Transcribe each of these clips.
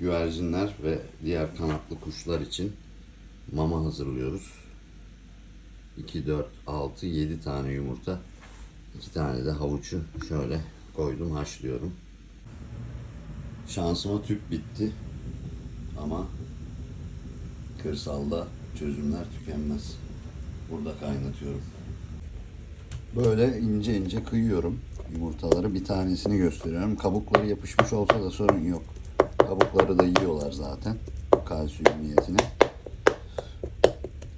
güvercinler ve diğer kanatlı kuşlar için mama hazırlıyoruz. 2, 4, 6, 7 tane yumurta. 2 tane de havuçu şöyle koydum haşlıyorum. Şansıma tüp bitti. Ama kırsalda çözümler tükenmez. Burada kaynatıyorum. Böyle ince ince kıyıyorum yumurtaları. Bir tanesini gösteriyorum. Kabukları yapışmış olsa da sorun yok. Kabukları da yiyorlar zaten. Kalsiyum niyetine.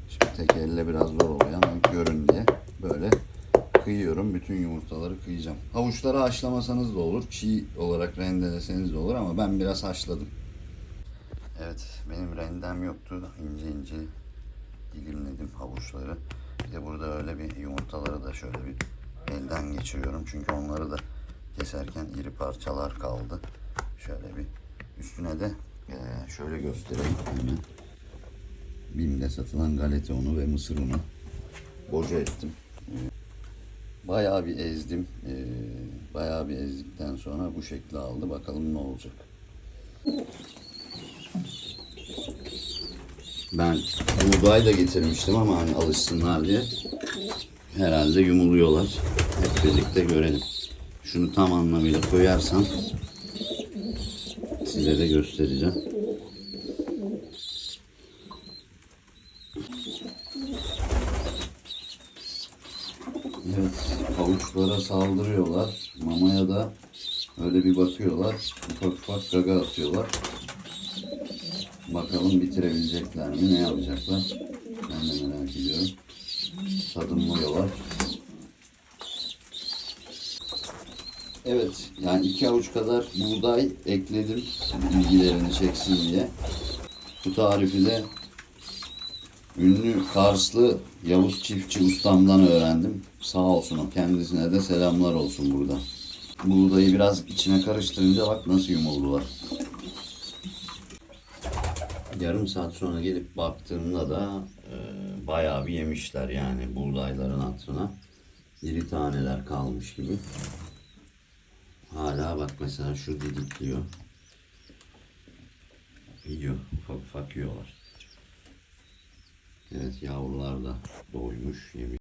Şimdi tek elle biraz zor oluyor ama görün diye böyle kıyıyorum. Bütün yumurtaları kıyacağım. Havuçları haşlamasanız da olur. Çiğ olarak rendeleseniz de olur ama ben biraz haşladım. Evet benim rendem yoktu. İnce ince dilimledim havuçları. Bir de burada öyle bir yumurtaları da şöyle bir elden geçiriyorum. Çünkü onları da keserken iri parçalar kaldı. Şöyle bir üstüne de eee, şöyle göstereyim hemen. Bim'de satılan galeta unu ve mısır unu boca ettim. Bayağı bir ezdim. Eee, bayağı bir ezdikten sonra bu şekli aldı. Bakalım ne olacak. Ben buğday da getirmiştim ama hani alışsınlar diye. Herhalde yumuluyorlar. Hep birlikte görelim. Şunu tam anlamıyla koyarsam size de göstereceğim. Evet, havuçlara saldırıyorlar. Mamaya da öyle bir bakıyorlar. Ufak ufak gaga atıyorlar. Bakalım bitirebilecekler mi? Ne yapacaklar? Ben de merak ediyorum. Tadımlıyorlar. Evet, yani iki avuç kadar buğday ekledim bilgilerini çeksin diye. Bu tarifi de ünlü Karslı Yavuz Çiftçi ustamdan öğrendim. Sağ olsun o kendisine de selamlar olsun burada. Buğdayı biraz içine karıştırınca bak nasıl yumuldular. Yarım saat sonra gelip baktığımda da e, bayağı bir yemişler yani buğdayların altına. İri taneler kalmış gibi. Hala bak mesela şu didikliyor. Yiyor. Ufak ufak yiyorlar. Evet yavrular da doymuş. Yemiş.